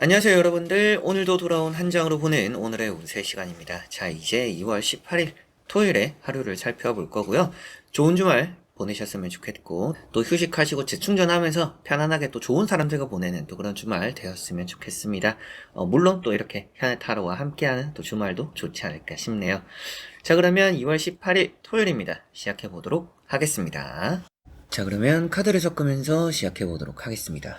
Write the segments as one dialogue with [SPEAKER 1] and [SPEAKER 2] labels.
[SPEAKER 1] 안녕하세요 여러분들. 오늘도 돌아온 한 장으로 보는 오늘의 운세 시간입니다. 자 이제 2월 18일 토요일에 하루를 살펴볼 거고요. 좋은 주말 보내셨으면 좋겠고 또 휴식하시고 재충전하면서 편안하게 또 좋은 사람들과 보내는 또 그런 주말 되었으면 좋겠습니다. 어, 물론 또 이렇게 현의 타로와 함께하는 또 주말도 좋지 않을까 싶네요. 자 그러면 2월 18일 토요일입니다. 시작해 보도록 하겠습니다. 자 그러면 카드를 섞으면서 시작해 보도록 하겠습니다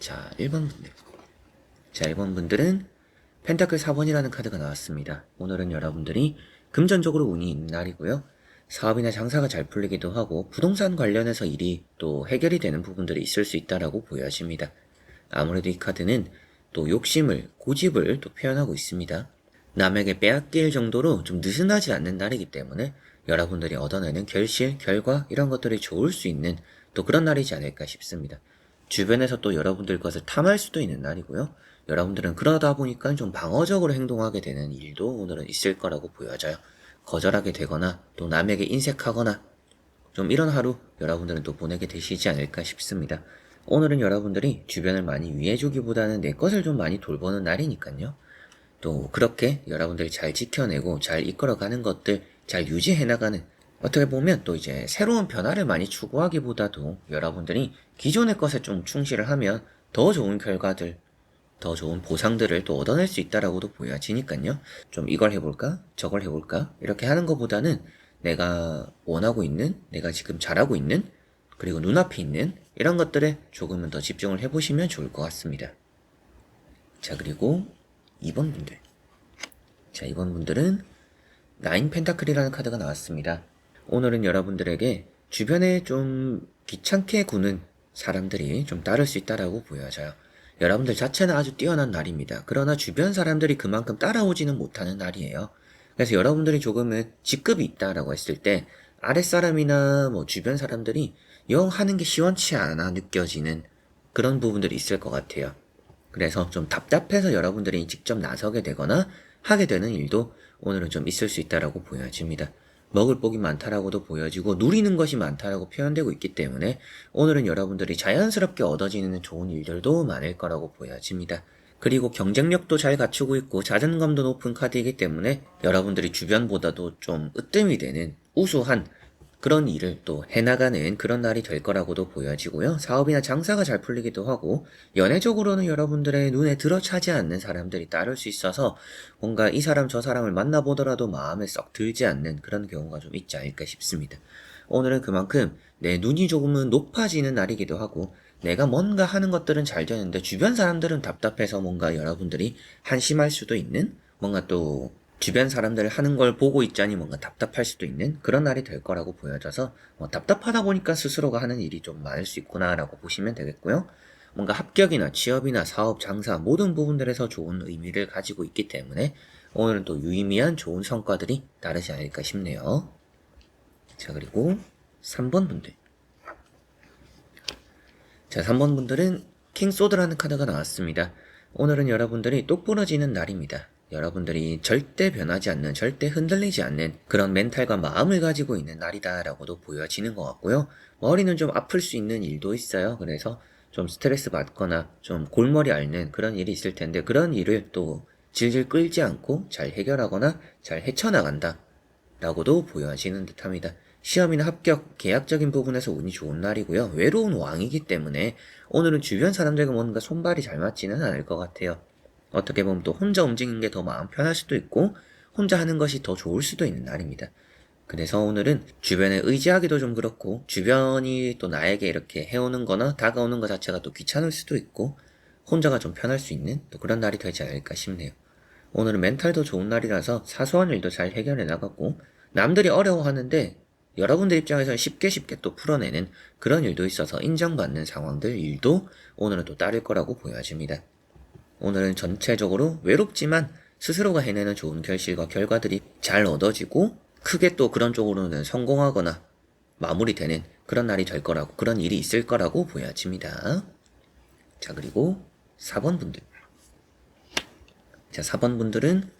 [SPEAKER 1] 자 1번 분들 자 1번 분들은 펜타클 4번이라는 카드가 나왔습니다. 오늘은 여러분들이 금전적으로 운이 있는 날이고요. 사업이나 장사가 잘 풀리기도 하고 부동산 관련해서 일이 또 해결이 되는 부분들이 있을 수 있다라고 보여집니다. 아무래도 이 카드는 또 욕심을, 고집을 또 표현하고 있습니다. 남에게 빼앗길 정도로 좀 느슨하지 않는 날이기 때문에 여러분들이 얻어내는 결실, 결과 이런 것들이 좋을 수 있는 또 그런 날이지 않을까 싶습니다. 주변에서 또 여러분들 것을 탐할 수도 있는 날이고요. 여러분들은 그러다 보니까 좀 방어적으로 행동하게 되는 일도 오늘은 있을 거라고 보여져요. 거절하게 되거나 또 남에게 인색하거나 좀 이런 하루 여러분들은 또 보내게 되시지 않을까 싶습니다. 오늘은 여러분들이 주변을 많이 위해주기보다는 내 것을 좀 많이 돌보는 날이니까요. 또 그렇게 여러분들이 잘 지켜내고 잘 이끌어가는 것들 잘 유지해나가는 어떻게 보면 또 이제 새로운 변화를 많이 추구하기보다도 여러분들이 기존의 것에 좀 충실을 하면 더 좋은 결과들, 더 좋은 보상들을 또 얻어낼 수 있다라고도 보여지니까요. 좀 이걸 해볼까? 저걸 해볼까? 이렇게 하는 것보다는 내가 원하고 있는, 내가 지금 잘하고 있는, 그리고 눈앞에 있는 이런 것들에 조금은 더 집중을 해보시면 좋을 것 같습니다. 자, 그리고 2번 분들. 자, 2번 분들은 나인 펜타클이라는 카드가 나왔습니다. 오늘은 여러분들에게 주변에 좀 귀찮게 구는 사람들이 좀 따를 수 있다라고 보여져요. 여러분들 자체는 아주 뛰어난 날입니다. 그러나 주변 사람들이 그만큼 따라오지는 못하는 날이에요. 그래서 여러분들이 조금은 직급이 있다라고 했을 때 아랫사람이나 뭐 주변 사람들이 영 하는 게 시원치 않아 느껴지는 그런 부분들이 있을 것 같아요. 그래서 좀 답답해서 여러분들이 직접 나서게 되거나 하게 되는 일도 오늘은 좀 있을 수 있다라고 보여집니다. 먹을 복이 많다라고도 보여지고 누리는 것이 많다라고 표현되고 있기 때문에 오늘은 여러분들이 자연스럽게 얻어지는 좋은 일들도 많을 거라고 보여집니다. 그리고 경쟁력도 잘 갖추고 있고 자존감도 높은 카드이기 때문에 여러분들이 주변보다도 좀 으뜸이 되는 우수한 그런 일을 또 해나가는 그런 날이 될 거라고도 보여지고요. 사업이나 장사가 잘 풀리기도 하고, 연애적으로는 여러분들의 눈에 들어차지 않는 사람들이 따를 수 있어서 뭔가 이 사람 저 사람을 만나보더라도 마음에 썩 들지 않는 그런 경우가 좀 있지 않을까 싶습니다. 오늘은 그만큼 내 눈이 조금은 높아지는 날이기도 하고, 내가 뭔가 하는 것들은 잘 되는데 주변 사람들은 답답해서 뭔가 여러분들이 한심할 수도 있는 뭔가 또 주변 사람들 하는 걸 보고 있자니 뭔가 답답할 수도 있는 그런 날이 될 거라고 보여져서 뭐 답답하다 보니까 스스로가 하는 일이 좀 많을 수 있구나라고 보시면 되겠고요. 뭔가 합격이나 취업이나 사업, 장사 모든 부분들에서 좋은 의미를 가지고 있기 때문에 오늘은 또 유의미한 좋은 성과들이 따르지 않을까 싶네요. 자 그리고 3번 분들 자 3번 분들은 킹소드라는 카드가 나왔습니다. 오늘은 여러분들이 똑부러지는 날입니다. 여러분들이 절대 변하지 않는, 절대 흔들리지 않는 그런 멘탈과 마음을 가지고 있는 날이다라고도 보여지는 것 같고요. 머리는 좀 아플 수 있는 일도 있어요. 그래서 좀 스트레스 받거나 좀 골머리 앓는 그런 일이 있을 텐데 그런 일을 또 질질 끌지 않고 잘 해결하거나 잘 헤쳐나간다. 라고도 보여지는 듯 합니다. 시험이나 합격, 계약적인 부분에서 운이 좋은 날이고요. 외로운 왕이기 때문에 오늘은 주변 사람들과 뭔가 손발이 잘 맞지는 않을 것 같아요. 어떻게 보면 또 혼자 움직이는 게 더 마음 편할 수도 있고 혼자 하는 것이 더 좋을 수도 있는 날입니다. 그래서 오늘은 주변에 의지하기도 좀 그렇고 주변이 또 나에게 이렇게 해오는 거나 다가오는 것 자체가 또 귀찮을 수도 있고 혼자가 좀 편할 수 있는 또 그런 날이 되지 않을까 싶네요. 오늘은 멘탈도 좋은 날이라서 사소한 일도 잘 해결해 나갔고 남들이 어려워하는데 여러분들 입장에서는 쉽게 쉽게 또 풀어내는 그런 일도 있어서 인정받는 상황들 일도 오늘은 또 따를 거라고 보여집니다. 오늘은 전체적으로 외롭지만 스스로가 해내는 좋은 결실과 결과들이 잘 얻어지고 크게 또 그런 쪽으로는 성공하거나 마무리되는 그런 날이 될 거라고 그런 일이 있을 거라고 보여집니다. 자 그리고 4번 분들 자 4번 분들은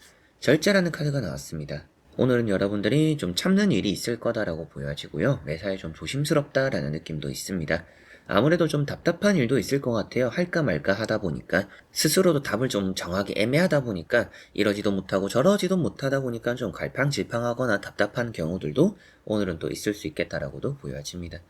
[SPEAKER 1] 절제라는 카드가 나왔습니다. 오늘은 여러분들이 좀 참는 일이 있을 거다라고 보여지고요. 매사에 좀 조심스럽다라는 느낌도 있습니다. 아무래도 좀 답답한 일도 있을 것 같아요. 할까 말까 하다 보니까 스스로도 답을 좀 정하기 애매하다 보니까 이러지도 못하고 저러지도 못하다 보니까 좀 갈팡질팡하거나 답답한 경우들도 오늘은 또 있을 수 있겠다라고도 보여집니다.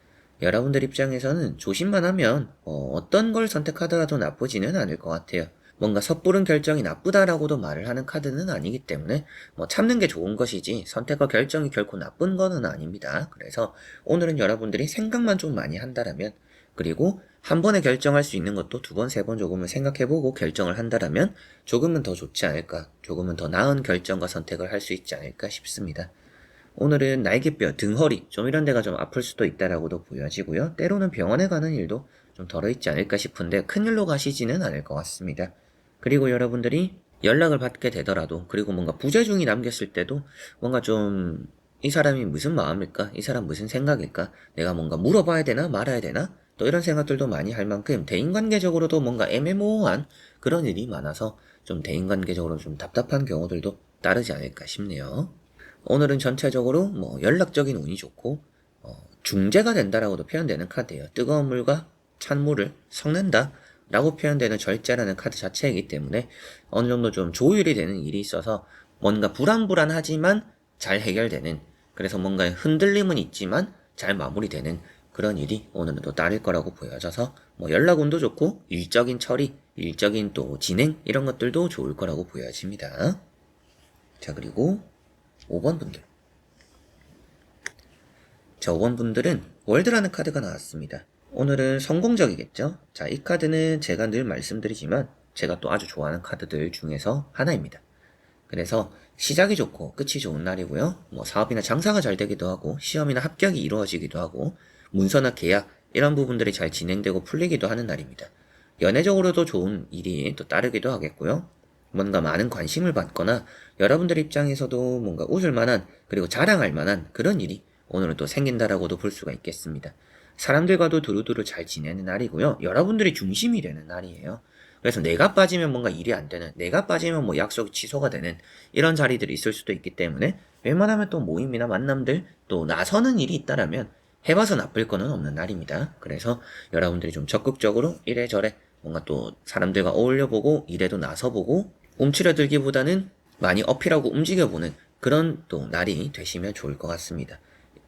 [SPEAKER 1] 여러분들 입장에서는 조심만 하면 어, 떤걸 선택하더라도 나쁘지는 않을 것 같아요. 뭔가 섣부른 결정이 나쁘다라고도 말을 하는 카드는 아니기 때문에 뭐 참는 게 좋은 것이지 선택과 결정이 결코 나쁜 거는 아닙니다. 그래서 오늘은 여러분들이 생각만 좀 많이 한다라면 그리고 한 번에 결정할 수 있는 것도 두 번, 세 번 조금은 생각해보고 결정을 한다라면 조금은 더 좋지 않을까, 조금은 더 나은 결정과 선택을 할 수 있지 않을까 싶습니다. 오늘은 날개뼈, 등허리 좀 이런 데가 좀 아플 수도 있다라고도 보여지고요. 때로는 병원에 가는 일도 좀 덜어 있지 않을까 싶은데 큰일로 가시지는 않을 것 같습니다. 그리고 여러분들이 연락을 받게 되더라도 그리고 뭔가 부재중이 남겼을 때도 뭔가 좀 이 사람이 무슨 마음일까? 이 사람 무슨 생각일까? 내가 뭔가 물어봐야 되나 말아야 되나? 또 이런 생각들도 많이 할 만큼 대인관계적으로도 뭔가 애매모호한 그런 일이 많아서 좀 대인관계적으로 좀 답답한 경우들도 따르지 않을까 싶네요. 오늘은 전체적으로 뭐 연락적인 운이 좋고 어, 중재가 된다라고도 표현되는 카드예요. 뜨거운 물과 찬 물을 섞는다 라고 표현되는 절제라는 카드 자체이기 때문에 어느 정도 좀 조율이 되는 일이 있어서 뭔가 불안불안하지만 잘 해결되는 그래서 뭔가 흔들림은 있지만 잘 마무리되는 그런 일이 오늘은 또 따를 거라고 보여져서 뭐 연락운도 좋고 일적인 처리, 일적인 또 진행 이런 것들도 좋을 거라고 보여집니다. 자 그리고 5번 분들 자 5번 분들은 월드라는 카드가 나왔습니다. 오늘은 성공적이겠죠? 자, 이 카드는 제가 늘 말씀드리지만 제가 또 아주 좋아하는 카드들 중에서 하나입니다. 그래서 시작이 좋고 끝이 좋은 날이고요. 뭐 사업이나 장사가 잘 되기도 하고 시험이나 합격이 이루어지기도 하고 문서나 계약 이런 부분들이 잘 진행되고 풀리기도 하는 날입니다. 연애적으로도 좋은 일이 또 따르기도 하겠고요. 뭔가 많은 관심을 받거나 여러분들 입장에서도 뭔가 웃을 만한 그리고 자랑할 만한 그런 일이 오늘은 또 생긴다라고도 볼 수가 있겠습니다. 사람들과도 두루두루 잘 지내는 날이고요. 여러분들이 중심이 되는 날이에요. 그래서 내가 빠지면 뭔가 일이 안 되는, 내가 빠지면 뭐 약속이 취소가 되는 이런 자리들이 있을 수도 있기 때문에 웬만하면 또 모임이나 만남들 또 나서는 일이 있다라면 해봐서 나쁠 거는 없는 날입니다. 그래서 여러분들이 좀 적극적으로 이래저래 뭔가 또 사람들과 어울려보고 일에도 나서보고 움츠려 들기보다는 많이 어필하고 움직여보는 그런 또 날이 되시면 좋을 것 같습니다.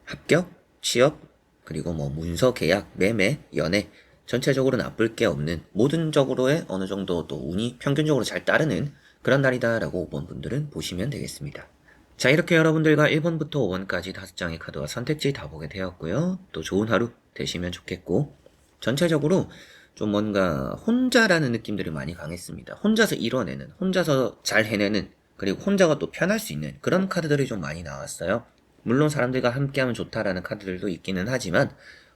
[SPEAKER 1] 합격, 취업, 그리고 뭐 문서 계약, 매매, 연애 전체적으로 나쁠 게 없는 모든적으로의 어느 정도 또 운이 평균적으로 잘 따르는 그런 날이다라고 5번 분들은 보시면 되겠습니다. 자 이렇게 여러분들과 1번부터 5번까지 다섯 장의 카드와 선택지 다 보게 되었고요. 또 좋은 하루 되시면 좋겠고 전체적으로 좀 뭔가 혼자라는 느낌들이 많이 강했습니다. 혼자서 이뤄내는, 혼자서 잘 해내는, 그리고 혼자가 또 편할 수 있는 그런 카드들이 좀 많이 나왔어요. 물론 사람들과 함께하면 좋다라는 카드들도 있기는 하지만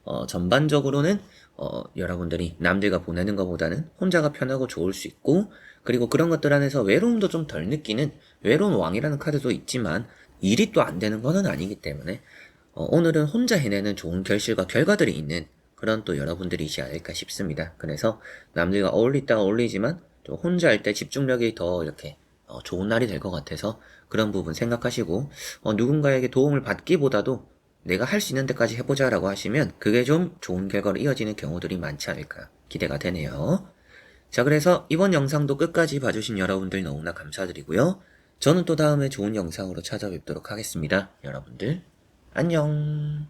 [SPEAKER 1] 어, 전반적으로는 어, 여러분들이 남들과 보내는 것보다는 혼자가 편하고 좋을 수 있고 그리고 그런 것들 안에서 외로움도 좀 덜 느끼는 외로운 왕이라는 카드도 있지만 일이 또 안 되는 거는 아니기 때문에 어, 오늘은 혼자 해내는 좋은 결실과 결과들이 있는 그런 또 여러분들이지 않을까 싶습니다. 그래서 남들과 어울리다가 어울리지만 또 혼자 할 때 집중력이 더 이렇게 어, 좋은 날이 될 것 같아서 그런 부분 생각하시고 어, 누군가에게 도움을 받기보다도 내가 할 수 있는 데까지 해보자라고 하시면 그게 좀 좋은 결과로 이어지는 경우들이 많지 않을까 기대가 되네요. 자, 그래서 이번 영상도 끝까지 봐주신 여러분들 너무나 감사드리고요. 저는 또 다음에 좋은 영상으로 찾아뵙도록 하겠습니다. 여러분들, 안녕.